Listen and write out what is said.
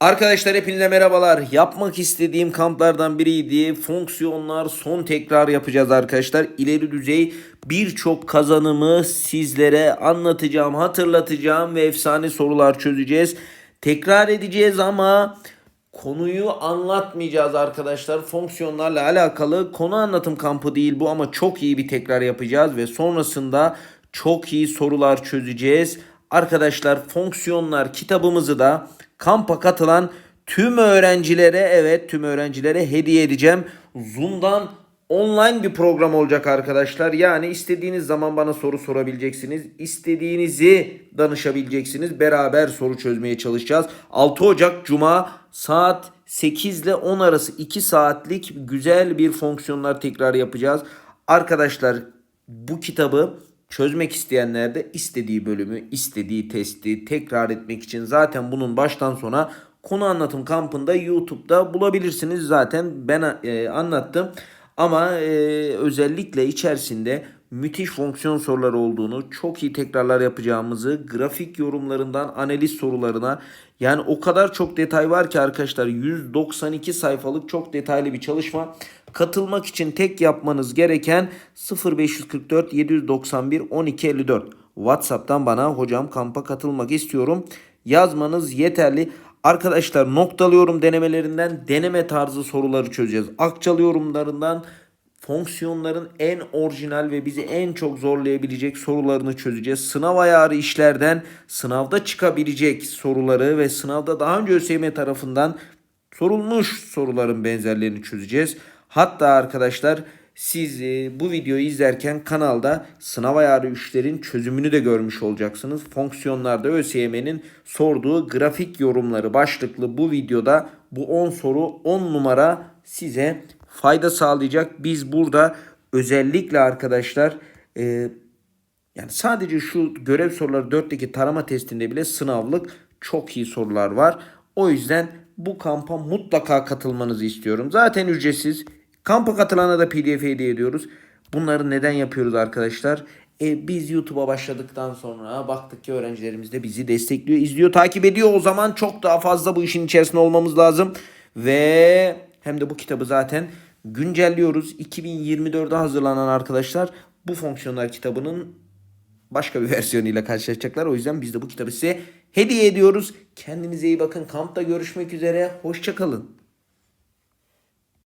Arkadaşlar hepinize merhabalar. Yapmak istediğim kamplardan biriydi. Fonksiyonlar son tekrar yapacağız arkadaşlar. İleri düzey birçok kazanımı sizlere anlatacağım, hatırlatacağım ve efsane sorular çözeceğiz. Tekrar edeceğiz ama konuyu anlatmayacağız arkadaşlar. Fonksiyonlarla alakalı konu anlatım kampı değil bu ama çok iyi bir tekrar yapacağız ve sonrasında çok iyi sorular çözeceğiz. Arkadaşlar fonksiyonlar kitabımızı da kampa katılan tüm öğrencilere evet tüm öğrencilere hediye edeceğim. Zoom'dan online bir program olacak arkadaşlar. Yani istediğiniz zaman bana soru sorabileceksiniz. İstediğinizi danışabileceksiniz. Beraber soru çözmeye çalışacağız. 6 Ocak Cuma saat 8 ile 10 arası 2 saatlik güzel bir fonksiyonlar tekrar yapacağız. Arkadaşlar bu kitabı çözmek isteyenler de istediği bölümü, istediği testi tekrar etmek için zaten bunun baştan sona konu anlatım kampında YouTube'da bulabilirsiniz. Zaten ben e, anlattım. Ama e, özellikle içerisinde müthiş fonksiyon soruları olduğunu, çok iyi tekrarlar yapacağımızı, grafik yorumlarından analiz sorularına yani o kadar çok detay var ki arkadaşlar 192 sayfalık çok detaylı bir çalışma. Katılmak için tek yapmanız gereken 0544 791 1254. WhatsApp'tan bana hocam kampa katılmak istiyorum yazmanız yeterli. Arkadaşlar noktalıyorum denemelerinden deneme tarzı soruları çözeceğiz. Akçalı yorumlarından fonksiyonların en orijinal ve bizi en çok zorlayabilecek sorularını çözeceğiz. Sınav ayarı işlerden sınavda çıkabilecek soruları ve sınavda daha önce ÖSYM tarafından sorulmuş soruların benzerlerini çözeceğiz. Hatta arkadaşlar siz e, bu videoyu izlerken kanalda sınav ayarı üçlerin çözümünü de görmüş olacaksınız. Fonksiyonlarda ÖSYM'nin sorduğu grafik yorumları başlıklı bu videoda bu 10 soru 10 numara size fayda sağlayacak. Biz burada özellikle arkadaşlar e, yani sadece şu görev soruları 4'teki tarama testinde bile sınavlık çok iyi sorular var. O yüzden bu kampa mutlaka katılmanızı istiyorum. Zaten ücretsiz. Kampa katılana da pdf hediye ediyoruz. Bunları neden yapıyoruz arkadaşlar? E, biz YouTube'a başladıktan sonra baktık ki öğrencilerimiz de bizi destekliyor, izliyor, takip ediyor. O zaman çok daha fazla bu işin içerisinde olmamız lazım. Ve hem de bu kitabı zaten güncelliyoruz. 2024'de hazırlanan arkadaşlar bu fonksiyonlar kitabının başka bir versiyonuyla karşılaşacaklar. O yüzden biz de bu kitabı size hediye ediyoruz. Kendinize iyi bakın. Kampta görüşmek üzere. Hoşçakalın.